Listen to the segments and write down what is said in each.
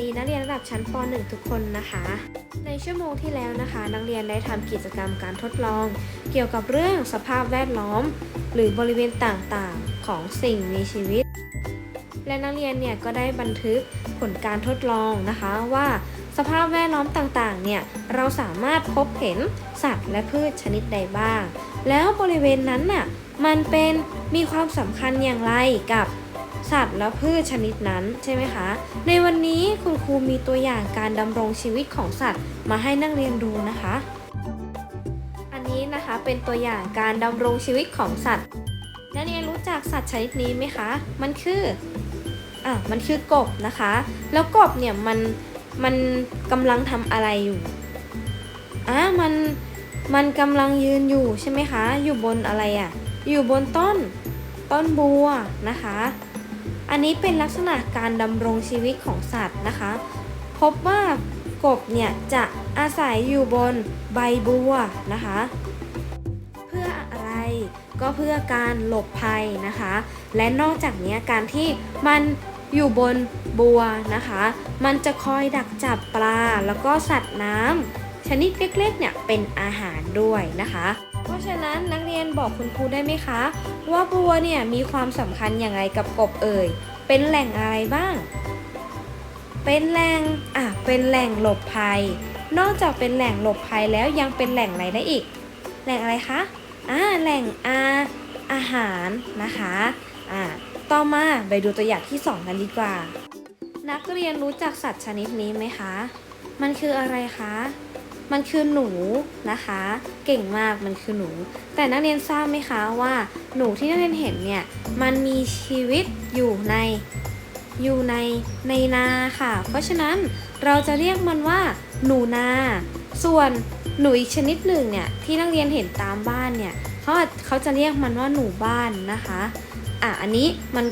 ดีนักเรียนระดับชั้นป .1 ทุกคนนะคะ ในชั่วโมงที่แล้วนะคะ นักเรียนได้ทำกิจกรรมการทดลอง เกี่ยวกับเรื่องสภาพแวดล้อม หรือบริเวณต่างๆของสิ่งมีชีวิต และนักเรียนเนี่ยก็ได้บันทึกผลการทดลองนะคะว่าสภาพแวดล้อมต่างๆ เนี่ย เราสามารถพบเห็นสัตว์และพืชชนิดใดบ้าง แล้วบริเวณนั้นน่ะ มันเป็นมีความสำคัญอย่างไรกับ สัตว์และพืชชนิดนั้นใช่ไหมคะ ในวันนี้คุณครูมีตัวอย่างการดำรงชีวิตของสัตว์มาให้นักเรียนดูนะคะ อันนี้นะคะเป็นตัวอย่างการดำรงชีวิตของสัตว์ นักเรียนรู้จักสัตว์ชนิดนี้ไหมคะ มันคืออะมันคือกบนะคะ แล้วกบเนี่ยมันมันกำลังทำอะไรอยู่อะมันมันกำลังยืนอยู่ใช่ไหมคะ อยู่บนอะไรอะ่ะ อยู่บนต้นต้นบัวนะคะ อันนี้เป็นลักษณะการดำรงชีวิตของสัตว์นะคะ พบว่ากบเนี่ยจะอาศัยอยู่บนใบบัวนะคะ เพื่ออะไรก็เพื่อการหลบภัยนะคะ และนอกจากนี้การที่มันอยู่บนบัวนะคะ มันจะคอยดักจับปลาแล้วก็สัตว์น้ำชนิดเล็กๆเนี่ยเป็นอาหารด้วยนะคะะฉะนั้นนักเรียนบอกคุณครูได้ไหมคะ ว่าบัวเนี่ยมีความสำคัญอย่างไรกับกบเอ่ย เป็นแหล่งอะไรบ้าง เป็นแหล่งอะเป็นแหล่งหลบภัย นอกจากเป็นแหล่งหลบภัยแล้วยังเป็นแหล่งอะไรได้อีก แหล่งอะไรคะอ่าแหล่งอาอาหารนะคะอ่าต่อมาไปดูตัวอย่างที่ 2 กันดีกว่า นักเรียนรู้จักสัตว์ชนิดนี้ไหมคะ มันคืออะไรคะ มันคือหนูนะคะ เก่งมากมันคือหนู แต่นักเรียนทราบไหมคะว่า หนูที่นักเรียนเห็นเนี่ยมันมีชีวิตอยู่ในอยู่ในในนาค่ะ เพราะฉะนั้นเราจะเรียกมันว่าหนูนา ส่วนหนูอีกชนิดหนึ่งเนี่ยที่นักเรียนเห็นตามบ้านเนี่ยเขาเขาจะเรียกมันว่าหนูบ้านนะคะอะอันนี้มัน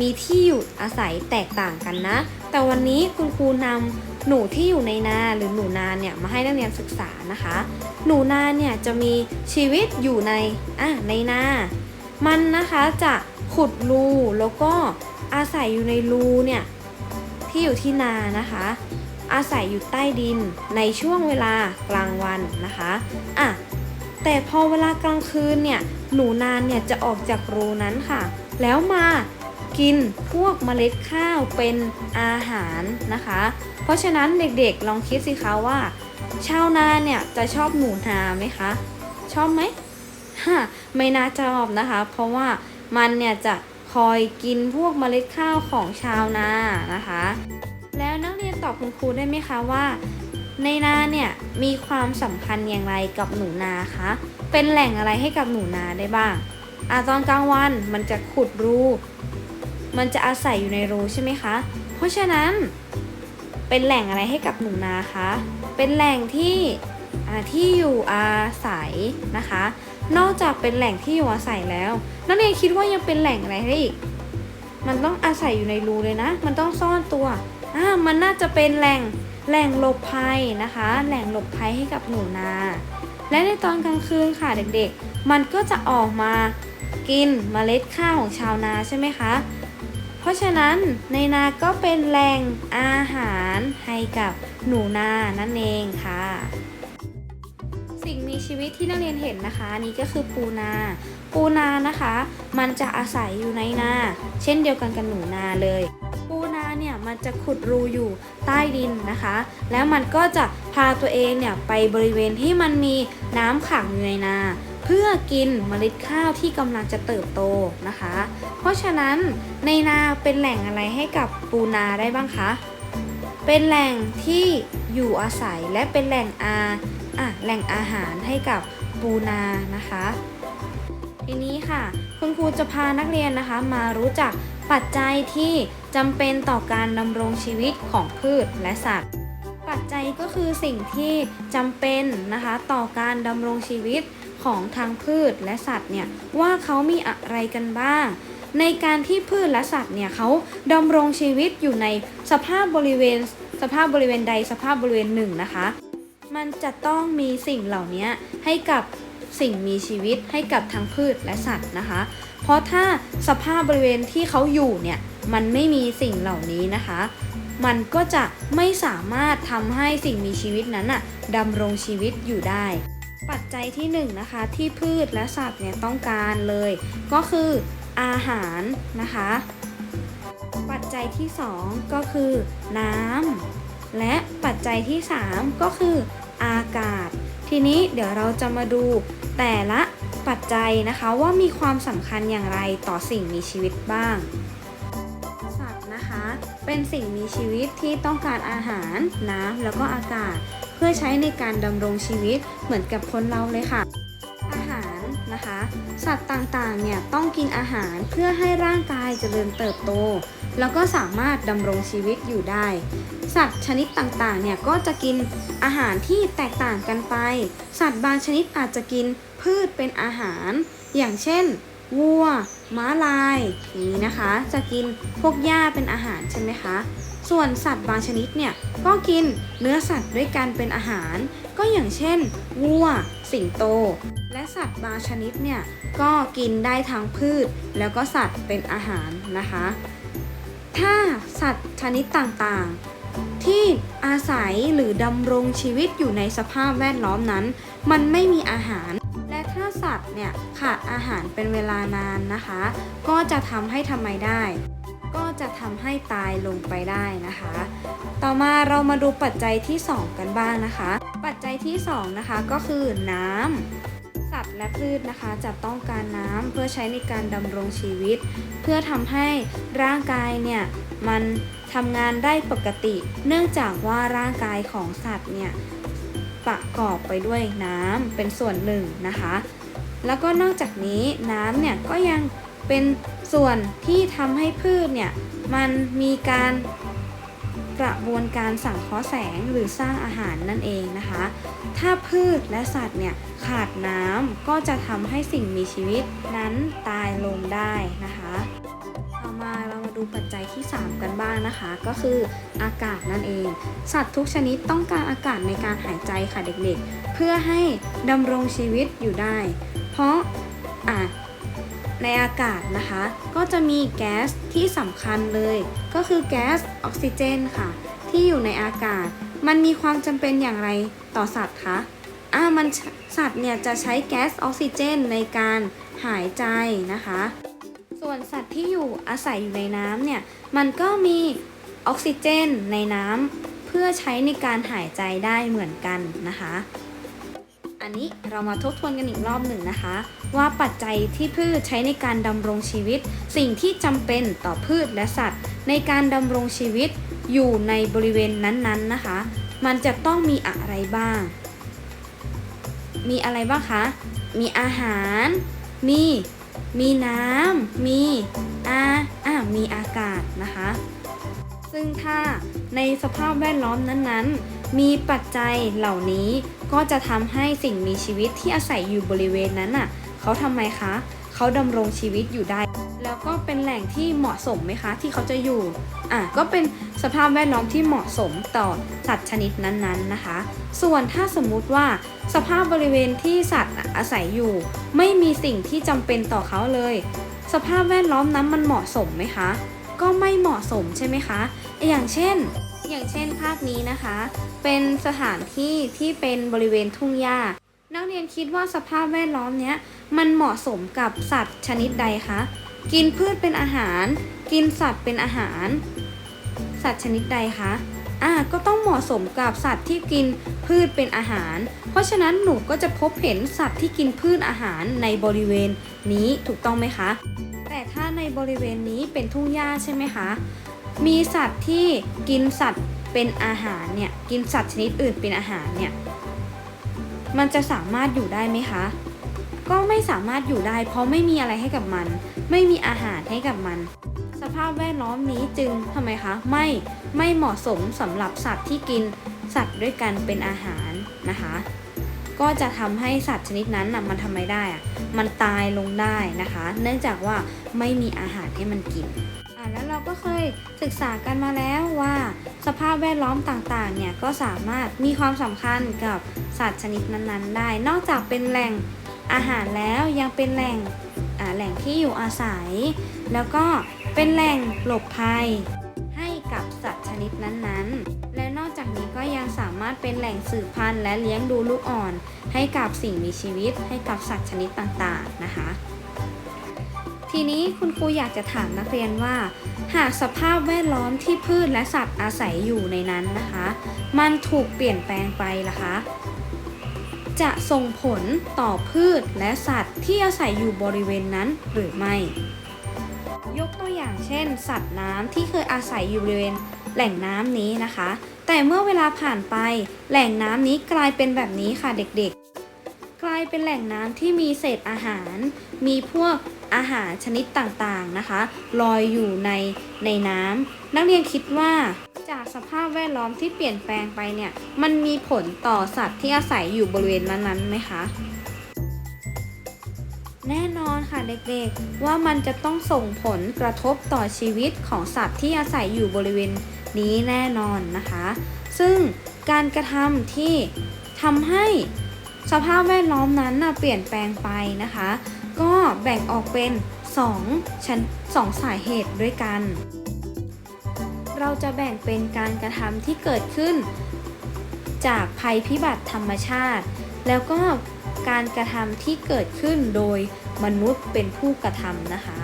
มีที่อยู่อาศัยแตกต่างกันนะ แต่วันนี้คุณครูนำ หนูที่อยู่ในนาหรือหนูนาเนี่ยมาให้นักเรียนศึกษานะคะ หนูนาเนี่ยจะมีชีวิตอยู่ในอะในนา มันนะคะจะขุดรูแล้วก็อาศัยอยู่ในรูเนี่ยที่อยู่ที่นานะคะ อาศัยอยู่ใต้ดินในช่วงเวลากลางวันนะคะอะแต่พอเวลากลางคืนเนี่ยหนูนานเนี่ยจะออกจากรูนั้นค่ะ แล้วมา กินพวกเมล็ดข้าวเป็นอาหารนะคะ เพราะฉะนั้นเด็กๆลองคิดสิคะว่าชาวนาเนี่ยจะชอบหนูนาไหมคะ ชอบไหมฮะไม่น่าชอบนะคะ เพราะว่ามันเนี่ยจะคอยกินพวกเมล็ดข้าวของชาวนานะคะ แล้วนักเรียนตอบคุณครูได้ไหมคะว่า ในนาเนี่ยมีความสำคัญอย่างไรกับหนูนาคะเป็นแหล่งอะไรให้กับหนูนาได้บ้างอะตอนกลางวันมันจะขุดรู มันจะอาศัยอยู่ในรูใช่ไหมคะ เพราะฉะนั้นเป็นแหล่งอะไรให้กับหนูนาคะ เป็นแหล่งที่ที่อยู่อาศัยนะคะ นอกจากเป็นแหล่งที่อยู่อาศัยแล้วนักเรียนคิดว่ายังเป็นแหล่งอะไรได้อีก มันต้องอาศัยอยู่ในรูเลยนะ มันต้องซ่อนตัวอ่ามันน่าจะเป็นแหล่งแหล่งหลบภัยนะคะ แหล่งหลบภัยให้กับหนูนา และในตอนกลางคืนค่ะเด็กๆ มันก็จะออกมากินเมล็ดข้าวของชาวนาใช่ไหมคะ ราะฉะนั้นในนาก็เป็นแหล่งอาหารให้กับหนูนานั่นเองค่ะ สิ่งมีชีวิตที่นักเรียนเห็นนะคะนี้ก็คือปูนา ปูนานะคะ มันจะอาศัยอยู่ในนา เช่นเดียวกันกับหนูนาเลย เนี่ยมันจะขุดรูอยู่ใต้ดินนะคะ แล้วมันก็จะพาตัวเองเนี่ยไปบริเวณที่มันมีน้ำขังอยู่ในนา เพื่อกินเมล็ดข้าวที่กำลังจะเติบโตนะคะ เพราะฉะนั้นในนาเป็นแหล่งอะไรให้กับปูนาได้บ้างคะ เป็นแหล่งที่อยู่อาศัยและเป็นแหล่งอาอะแหล่งอาหารให้กับปูนานะคะทีนี้ค่ะ คุณครูจะพานักเรียนนะคะมารู้จักปัจจัยที่ จำเป็นต่อการดำรงชีวิตของพืชและสัตว์ ปัจจัยก็คือสิ่งที่จำเป็นนะคะต่อการดำรงชีวิตของทางพืชและสัตว์เนี่ยว่าเขามีอะไรกันบ้าง ในการที่พืชและสัตว์เนี่ยเขาดำรงชีวิตอยู่ในสภาพบริเวณ สภาพบริเวณใดสภาพบริเวณหนึ่งนะคะ มันจะต้องมีสิ่งเหล่านี้ให้กับสิ่งมีชีวิตให้กับทั้งพืชและสัตว์นะคะ เพราะถ้าสภาพบริเวณที่เขาอยู่เนี่ยมันไม่มีสิ่งเหล่านี้นะคะ มันก็จะไม่สามารถทำให้สิ่งมีชีวิตนั้นอะดำรงชีวิตอยู่ได้ ปัจจัยที่หนึ่งนะคะที่พืชและสัตว์เนี่ยต้องการเลย ก็คืออาหารนะคะ ปัจจัยที่สองก็คือน้ำและปัจจัยที่สามก็คืออากาศ ทีนี้เดี๋ยวเราจะมาดูแต่ละ ปัจจัยนะคะว่ามีความสำคัญอย่างไรต่อสิ่งมีชีวิตบ้าง สัตว์นะคะเป็นสิ่งมีชีวิตที่ต้องการอาหาร น้ำแล้วก็อากาศ เพื่อใช้ในการดำรงชีวิตเหมือนกับคนเราเลยค่ะ อาหารนะคะ สัตว์ต่างๆเนี่ยต้องกินอาหารเพื่อให้ร่างกายเจริญเติบโต แล้วก็สามารถดำรงชีวิตอยู่ได้ สัตว์ชนิดต่างๆ เนี่ยก็จะกินอาหารที่แตกต่างกันไป สัตว์บางชนิดอาจจะกินพืชเป็นอาหาร อย่างเช่นวัว ม้าลายอย่างนี้นะคะ จะกินพวกหญ้าเป็นอาหารใช่ไหมคะ ส่วนสัตว์บางชนิดเนี่ยก็กินเนื้อสัตว์ด้วยกันเป็นอาหาร ก็อย่างเช่นวัว สิงโต และสัตว์บางชนิดเนี่ยก็กินได้ทั้งพืช แล้วก็สัตว์เป็นอาหารนะคะ ถ้าสัตว์ชนิดต่างๆ ที่อาศัยหรือดำรงชีวิตอยู่ในสภาพแวดล้อมนั้น มันไม่มีอาหาร และถ้าสัตว์เนี่ยขาดอาหารเป็นเวลานานนะคะ ก็จะทำให้ทำไมได้ ก็จะทำให้ตายลงไปได้นะคะ ต่อมาเรามาดูปัจจัยที่ 2 กันบ้างนะคะ ปัจจัยที่ 2 นะคะก็คือน้ำ สัตว์และพืชนะคะจะต้องการน้ำเพื่อใช้ในการดำรงชีวิต เพื่อทำให้ร่างกายเนี่ยมันทำงานได้ปกติ เนื่องจากว่าร่างกายของสัตว์เนี่ยประกอบไปด้วยน้ำเป็นส่วนหนึ่งนะคะ แล้วก็นอกจากนี้น้ำเนี่ยก็ยังเป็นส่วนที่ทำให้พืชเนี่ยมันมีการ กระบวนการสังเคราะห์แสงหรือสร้างอาหารนั่นเองนะคะ ถ้าพืชและสัตว์เนี่ยขาดน้ำก็จะทำให้สิ่งมีชีวิตนั้นตายลงได้นะคะต่อมาเรามาดูปัจจัยที่ 3 กันบ้างนะคะ ก็คืออากาศนั่นเอง สัตว์ทุกชนิดต้องการอากาศในการหายใจค่ะเด็กๆ เพื่อให้ดำรงชีวิตอยู่ได้ เพราะอะ ในอากาศนะคะ ก็จะมีแก๊สที่สำคัญเลย ก็คือแก๊สออกซิเจนค่ะ ที่อยู่ในอากาศ มันมีความจำเป็นอย่างไรต่อสัตว์คะอ่ามันสัตว์เนี่ยจะใช้แก๊สออกซิเจนในการหายใจนะคะ ส่วนสัตว์ที่อยู่อาศัยอยู่ในน้ำเนี่ย มันก็มีออกซิเจนในน้ำเพื่อใช้ในการหายใจได้เหมือนกันนะคะ อันนี้เรามาทบทวนกันอีกรอบหนึ่งนะคะ ว่าปัจจัยที่พืชใช้ในการดำรงชีวิต สิ่งที่จำเป็นต่อพืชและสัตว์ ในการดำรงชีวิตอยู่ในบริเวณนั้นๆนะคะ มันจะต้องมีอะไรบ้าง มีอะไรบ้างคะ มีอาหาร มี มีน้ำ มีอาอ่ามีอากาศนะคะ ซึ่งถ้าในสภาพแวดล้อมนั้นๆ มีปัจจัยเหล่านี้ก็จะทำให้สิ่งมีชีวิตที่อาศัยอยู่บริเวณนั้นน่ะเขาทำไมคะ เขาดำรงชีวิตอยู่ได้ แล้วก็เป็นแหล่งที่เหมาะสมไหมคะ ที่เขาจะอยู่อะก็เป็นสภาพแวดล้อมที่เหมาะสมต่อสัตว์ชนิดนั้นๆนะคะ ส่วนถ้าสมมุติว่าสภาพบริเวณที่สัตว์อาศัยอยู่ ไม่มีสิ่งที่จำเป็นต่อเขาเลย สภาพแวดล้อมนั้นมันเหมาะสมไหมคะ ก็ไม่เหมาะสมใช่ไหมคะ อย่างเช่น อย่างเช่นภาพนี้นะคะ เป็นสถานที่ที่เป็นบริเวณทุ่งหญ้า นักเรียนคิดว่าสภาพแวดล้อมเนี้ยมันเหมาะสมกับสัตว์ชนิดใดคะ กินพืชเป็นอาหาร กินสัตว์เป็นอาหาร สัตว์ชนิดใดคะอ่าก็ต้องเหมาะสมกับสัตว์ที่กินพืชเป็นอาหาร เพราะฉะนั้นหนูก็จะพบเห็นสัตว์ที่กินพืชอาหารในบริเวณนี้ถูกต้องไหมคะ ในบริเวณนี้เป็นทุ่งหญ้าใช่ไหมคะ มีสัตว์ที่กินสัตว์เป็นอาหารเนี่ย กินสัตว์ชนิดอื่นเป็นอาหารเนี่ย มันจะสามารถอยู่ได้ไหมคะ ก็ไม่สามารถอยู่ได้ เพราะไม่มีอะไรให้กับมัน ไม่มีอาหารให้กับมัน สภาพแวดล้อมนี้จึงทำไมคะ ไม่ ไม่เหมาะสมสำหรับสัตว์ที่กินสัตว์ด้วยกันเป็นอาหารนะคะ ก็จะทำให้สัตว์ชนิดนั้นน่ะมันทำไมได้อะมันตายลงได้นะคะ เนื่องจากว่าไม่มีอาหารให้มันกินอะแล้วเราก็เคยศึกษากันมาแล้วว่า สภาพแวดล้อมต่างๆ เนี่ยก็สามารถมีความสำคัญกับสัตว์ชนิดนั้นๆ ได้ นอกจากเป็นแหล่งอาหารแล้วยังเป็นแหล่งแหล่งที่อยู่อาศัย แล้วก็เป็นแหล่งหลบภัยให้กับสัตว์ชนิดนั้นๆและ ก็ยังสามารถเป็นแหล่งสืบพันธุ์และเลี้ยงดูลูกอ่อน ให้กับสิ่งมีชีวิต ให้กับสัตว์ชนิดต่างๆนะคะ ทีนี้คุณครูอยากจะถามนักเรียนว่า หากสภาพแวดล้อมที่พืชและสัตว์อาศัยอยู่ในนั้นนะคะ มันถูกเปลี่ยนแปลงไปล่ะคะ จะส่งผลต่อพืชและสัตว์ที่อาศัยอยู่บริเวณนั้นหรือไม่ ยกตัวอย่างเช่น สัตว์น้ำที่เคยอาศัยอยู่บริเวณ แหล่งน้ำนี้นะคะ แต่เมื่อเวลาผ่านไป แหล่งน้ำนี้กลายเป็นแบบนี้ค่ะเด็กๆ กลายเป็นแหล่งน้ำที่มีเศษอาหาร มีพวกอาหารชนิดต่างๆนะคะลอยอยู่ในในน้ำนักเรียนคิดว่าจากสภาพแวดล้อมที่เปลี่ยนแปลงไปเนี่ย มันมีผลต่อสัตว์ที่อาศัยอยู่บริเวณนั้นๆไหมคะ แน่นอนค่ะเด็กๆ ว่ามันจะต้องส่งผลกระทบต่อชีวิตของสัตว์ที่อาศัยอยู่บริเวณ นี้แน่นอนนะคะ ซึ่งการกระทำที่ทำให้สภาพแวดล้อมนั้นนะเปลี่ยนแปลงไปนะคะ ก็แบ่งออกเป็น2ชั้น2สาเหตุด้วยกัน เราจะแบ่งเป็นการกระทำที่เกิดขึ้น จากภัยพิบัติธรรมชาติ แล้วก็การกระทำที่เกิดขึ้นโดยมนุษย์เป็นผู้กระทำนะคะ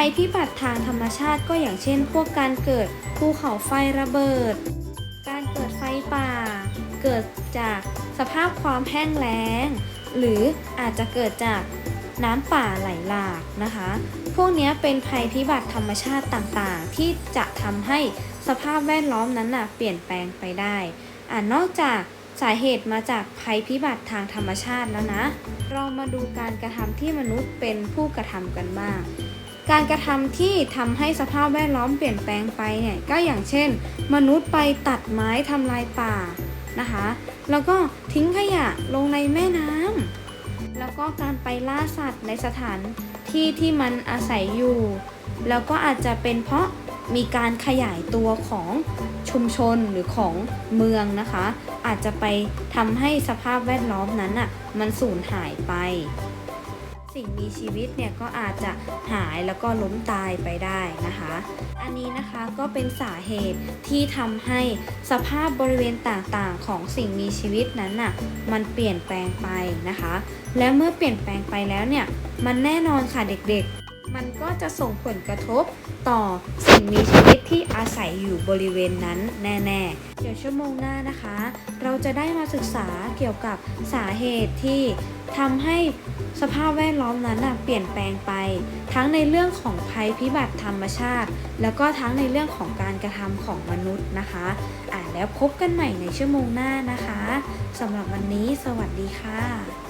ภัยพิบัติทางธรรมชาติก็อย่างเช่น พวกการเกิดภูเขาไฟระเบิด การเกิดไฟป่า เกิดจากสภาพความแห้งแล้ง หรืออาจจะเกิดจากน้ำป่าไหลหลากนะคะ พวกนี้เป็นภัยพิบัติธรรมชาติต่างๆ ที่จะทำให้สภาพแวดล้อมนั้นน่ะเปลี่ยนแปลงไปได้อ่านอกจากสาเหตุมาจากภัยพิบัติทางธรรมชาติแล้วนะ เรามาดูการกระทำที่มนุษย์เป็นผู้กระทำกันบ้าง การกระทำที่ทำให้สภาพแวดล้อมเปลี่ยนแปลงไปเนี่ยก็อย่างเช่น มนุษย์ไปตัดไม้ทำลายป่านะคะ แล้วก็ทิ้งขยะลงในแม่น้ำแล้วก็การไปล่าสัตว์ในสถานที่ที่มันอาศัยอยู่ แล้วก็อาจจะเป็นเพราะมีการขยายตัวของชุมชนหรือของเมืองนะคะ อาจจะไปทำให้สภาพแวดล้อมนั้นอะมันสูญหายไป สิ่งมีชีวิตเนี่ยก็อาจจะหายแล้วก็ล้มตายไปได้นะคะ อันนี้นะคะก็เป็นสาเหตุที่ทำให้สภาพบริเวณต่างๆ ของสิ่งมีชีวิตนั้นน่ะมันเปลี่ยนแปลงไปนะคะ และเมื่อเปลี่ยนแปลงไปแล้วเนี่ยมันแน่นอนค่ะเด็กๆ มันก็จะส่งผลกระทบต่อสิ่งมีชีวิตที่อาศัยอยู่บริเวณนั้นแน่ๆ เดี๋ยวชั่วโมงหน้านะคะ เราจะได้มาศึกษาเกี่ยวกับสาเหตุที่ทำให้สภาพแวดล้อมนั้นเปลี่ยนแปลงไป ทั้งในเรื่องของภัยพิบัติธรรมชาติ แล้วก็ทั้งในเรื่องของการกระทำของมนุษย์นะคะอ่าแล้วพบกันใหม่ในชั่วโมงหน้านะคะสำหรับวันนี้สวัสดีค่ะ